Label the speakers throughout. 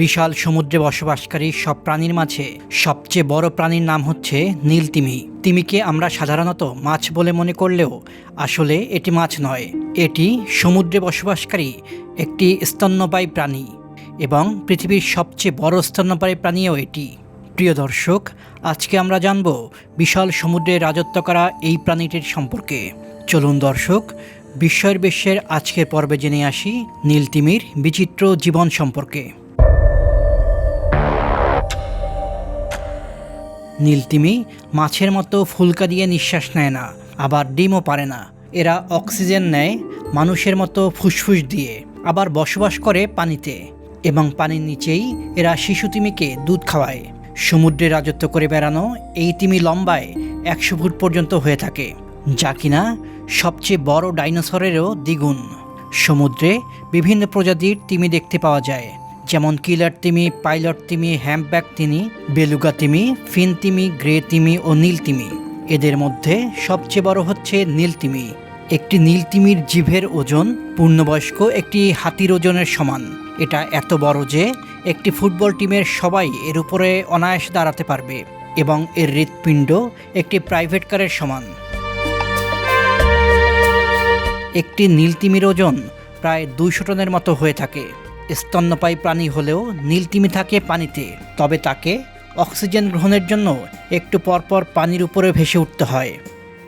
Speaker 1: বিশাল সমুদ্রে বসবাসকারী সব প্রাণীর মাঝে সবচেয়ে বড় প্রাণীর নাম হচ্ছে নীল তিমি। তিমিকে আমরা সাধারণত মাছ বলে মনে করলেও আসলে এটি মাছ নয়। এটি সমুদ্রে বসবাসকারী একটি স্তন্যপায়ী প্রাণী এবং পৃথিবীর সবচেয়ে বড় স্তন্যপায়ী প্রাণীও এটি। প্রিয় দর্শক, আজকে আমরা জানব বিশাল সমুদ্রে রাজত্ব করা এই প্রাণীটির সম্পর্কে। চলুন দর্শক, বিস্ময়ের বিশ্বের আজকের পর্বে জেনে আসি নীলতিমির বিচিত্র জীবন সম্পর্কে। নীলতিমি মাছের মতো ফুলকা দিয়ে নিঃশ্বাস নেয় না, আবার ডিমও পারে না। এরা অক্সিজেন নেয় মানুষের মতো ফুসফুস দিয়ে, আবার বসবাস করে পানিতে। এবং পানির নিচেই এরা শিশু তিমিকে দুধ খাওয়ায়। সমুদ্রে রাজত্ব করে বেড়ানো এই তিমি লম্বায় একশো ফুট পর্যন্ত হয়ে থাকে, যা কিনা সবচেয়ে বড় ডাইনোসরেরও দ্বিগুণ। সমুদ্রে বিভিন্ন প্রজাতির তিমি দেখতে পাওয়া যায়। যেমন কিলার তিমি, পাইলট তিমি, হ্যাম্পব্যাক তিমি, বেলুগা তিমি, ফিন তিমি, গ্রে তিমি ও নীল তিমি। এদের মধ্যে সবচেয়ে বড় হচ্ছে নীল তিমি। একটি নীল তিমির জিভের ওজন পূর্ণবয়স্ক একটি হাতির ওজনের সমান। এটা এত বড় যে একটি ফুটবল টিমের সবাই এর উপরে অনায়াস দাঁড়াতে পারবে এবং এর হৃৎপিণ্ড একটি প্রাইভেট কারের সমান। একটি নীলতিমির ওজন প্রায় দুইশো টনের মতো হয়ে থাকে। স্তন্যপায়ী প্রাণী হলেও নীলতিমি থাকে পানিতে, তবে তাকে অক্সিজেন গ্রহণের জন্য একটু পরপর পানির উপরে ভেসে উঠতে হয়।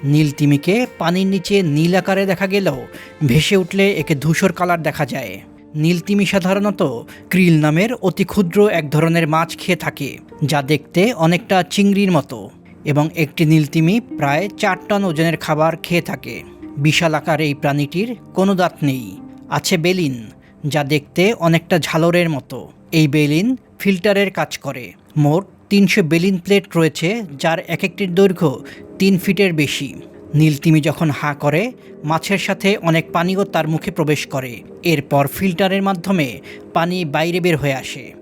Speaker 1: নীলতিমিকে পানির নিচে নীল আকারে দেখা গেলেও ভেসে উঠলে একে ধূসর কালার দেখা যায়। নীলতিমি সাধারণত ক্রিল নামের অতি ক্ষুদ্র এক ধরনের মাছ খেয়ে থাকে, যা দেখতে অনেকটা চিংড়ির মতো, এবং একটি নীলতিমি প্রায় চার টন ওজনের খাবার খেয়ে থাকে। বিশাল আকার এই প্রাণীটির কোনো দাঁত নেই। আছে বেলিন যা দেখতে অনেকটা ঝালরের মতো। এই বেলিন ফিল্টারের কাজ করে। মোট তিনশো বেলিন প্লেট রয়েছে, যার এক একটির দৈর্ঘ্য তিন ফিটের বেশি। নীলতিমি যখন হাঁ করে, মাছের সাথে অনেক পানিও তার মুখে প্রবেশ করে। এরপর ফিল্টারের মাধ্যমে পানি বাইরে বের হয়ে আসে।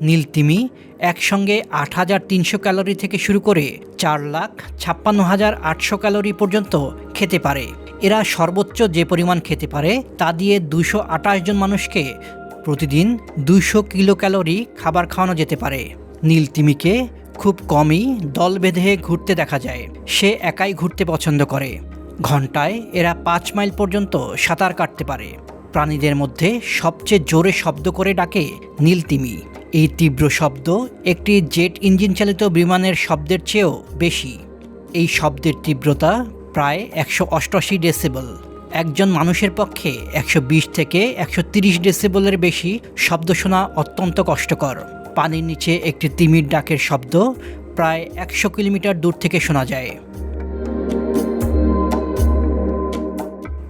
Speaker 1: নীলতিমি একসঙ্গে আট হাজার তিনশো ক্যালোরি থেকে শুরু করে চার লাখ ছাপ্পান্ন হাজার আটশো ক্যালোরি পর্যন্ত খেতে পারে। এরা সর্বোচ্চ যে পরিমাণ খেতে পারে তা দিয়ে দুশো জন মানুষকে প্রতিদিন দুশো কিলো ক্যালোরি খাবার খাওয়ানো যেতে পারে। নীলতিমিকে খুব কমই দল বেঁধে ঘুরতে দেখা যায়। সে একাই ঘুরতে পছন্দ করে। ঘন্টায় এরা পাঁচ মাইল পর্যন্ত সাঁতার কাটতে পারে। প্রাণীদের মধ্যে সবচেয়ে জোরে শব্দ করে ডাকে নীলতিমি এই তীব্র শব্দ একটি জেট ইঞ্জিন চালিত বিমানের শব্দের চেয়েও বেশি। এই শব্দের তীব্রতা প্রায় একশো অষ্টআশি ডেসিবল। একজন মানুষের পক্ষে একশো বিশ থেকে একশো তিরিশ ডেসিবলের বেশি শব্দ শোনা অত্যন্ত কষ্টকর। পানির নিচে একটি তিমির ডাকের শব্দ প্রায় একশো কিলোমিটার দূর থেকে শোনা যায়।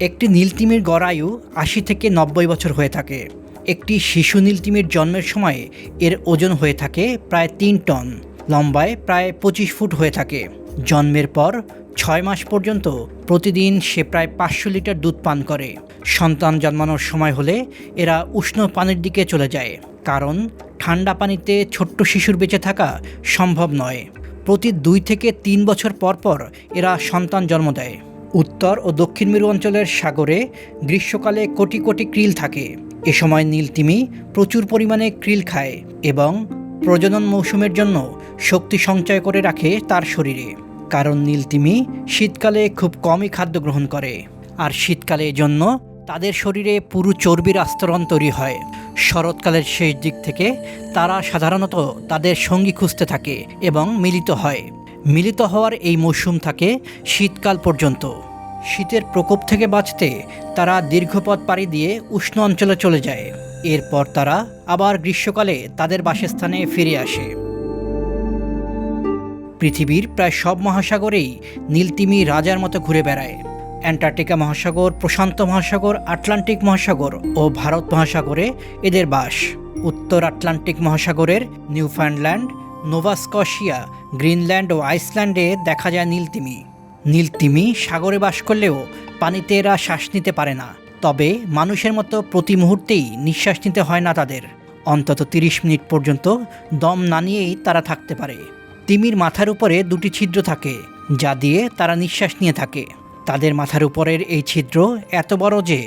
Speaker 1: একটি নীলতিমির গড় আয়ু আশি থেকে নব্বই বছর হয়ে থাকে। একটি শিশু নীলতিমির জন্মের সময় এর ওজন হয়ে থাকে প্রায় তিন টন, লম্বায় প্রায় পঁচিশ ফুট হয়ে থাকে। জন্মের পর ছয় মাস পর্যন্ত প্রতিদিন সে প্রায় পাঁচশো লিটার দুধ পান করে। সন্তান জন্মানোর সময় হলে এরা উষ্ণ পানির দিকে চলে যায়। কারণ ঠান্ডা পানিতে ছোট্ট শিশুর বেঁচে থাকা সম্ভব নয়। প্রতি দুই থেকে তিন বছর পর পর এরা সন্তান জন্ম দেয়। উত্তর ও দক্ষিণ মেরু অঞ্চলের সাগরে গ্রীষ্মকালে কোটি কোটি ক্রিল থাকে। এ সময় নীলতিমি প্রচুর পরিমাণে ক্রিল খায় এবং প্রজনন মৌসুমের জন্য শক্তি সঞ্চয় করে রাখে তার শরীরে। কারণ নীলতিমি শীতকালে খুব কমই খাদ্য গ্রহণ করে। আর শীতকালে জন্য তাদের শরীরে পুরু চর্বির আস্তরণ তৈরি হয়। শরৎকালের শেষ দিক থেকে তারা সাধারণত তাদের সঙ্গী খুঁজতে থাকে এবং মিলিত হয়। মিলিত হওয়ার এই মৌসুম থাকে শীতকাল পর্যন্ত। শীতের প্রকোপ থেকে বাঁচতে তারা দীর্ঘপথ পাড়ি দিয়ে উষ্ণ অঞ্চলে চলে যায়। এরপর তারা আবার গ্রীষ্মকালে তাদের বাসস্থানে ফিরে আসে। পৃথিবীর প্রায় সব মহাসাগরেই নীলতিমি রাজার মতো ঘুরে বেড়ায়। অ্যান্টার্কটিকা মহাসাগর, প্রশান্ত মহাসাগর, আটলান্টিক মহাসাগর ও ভারত মহাসাগরে এদের বাস। উত্তর আটলান্টিক মহাসাগরের নিউফান্ডল্যান্ড নোভাস্কশিয়া গ্রিনল্যান্ড ও আইসল্যান্ডে দেখা যায় নীলতিমি। নীলতিমি সাগরে বাস করলেও পানিতে এরা শ্বাস নিতে পারে না। তবে মানুষের মতো প্রতি মুহূর্তেই নিঃশ্বাস নিতে হয় না তাদের। অন্তত তিরিশ মিনিট পর্যন্ত দম না নিয়েই তারা থাকতে পারে। তিমির মাথার উপরে দুটি ছিদ্র থাকে, যা দিয়ে তারা নিঃশ্বাস নিয়ে থাকে। তাদের মাথার উপরের এই ছিদ্র এত বড় যে,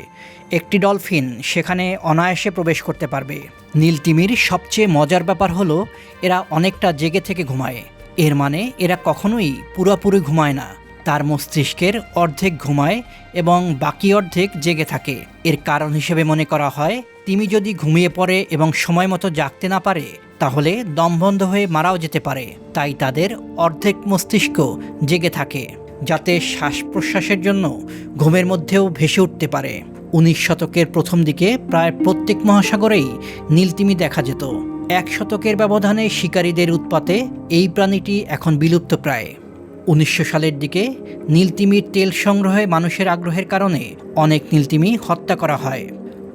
Speaker 1: একটি ডলফিন সেখানে অনায়াসে প্রবেশ করতে পারবে। নীল তিমির সবচেয়ে মজার ব্যাপার হলো, এরা অনেকটা জেগে থেকে ঘুমায়। এর মানে এরা কখনোই পুরোপুরি ঘুমায় না। তার মস্তিষ্কের অর্ধেক ঘুমায় এবং বাকি অর্ধেক জেগে থাকে। এর কারণ হিসেবে মনে করা হয়, তিমি যদি ঘুমিয়ে পড়ে এবং সময় মতো জাগতে না পারে তাহলে দমবন্ধ হয়ে মারাও যেতে পারে। তাই তাদের অর্ধেক মস্তিষ্ক জেগে থাকে, যাতে শ্বাস প্রশ্বাসের জন্য ঘুমের মধ্যেও ভেসে উঠতে পারে। উনিশ শতকের প্রথম দিকে প্রায় প্রত্যেক মহাসাগরেই নীলতিমি দেখা যেত। এক শতকের ব্যবধানে শিকারীদের উৎপাতে এই প্রাণীটি এখন বিলুপ্ত প্রায়। উনিশশো সালের দিকে নীলতিমির তেল সংগ্রহে মানুষের আগ্রহের কারণে অনেক নীলতিমি হত্যা করা হয়।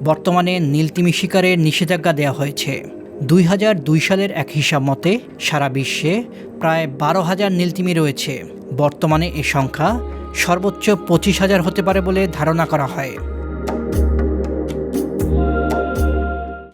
Speaker 1: বর্তমানে নীলতিমি শিকারের নিষেধাজ্ঞা দেওয়া হয়েছে। দুই হাজার দুই সালের এক হিসাব মতে সারা বিশ্বে প্রায় বারো হাজার নীলতিমি রয়েছে। বর্তমানে এ সংখ্যা সর্বোচ্চ পঁচিশ হাজার হতে পারে বলে ধারণা করা হয়।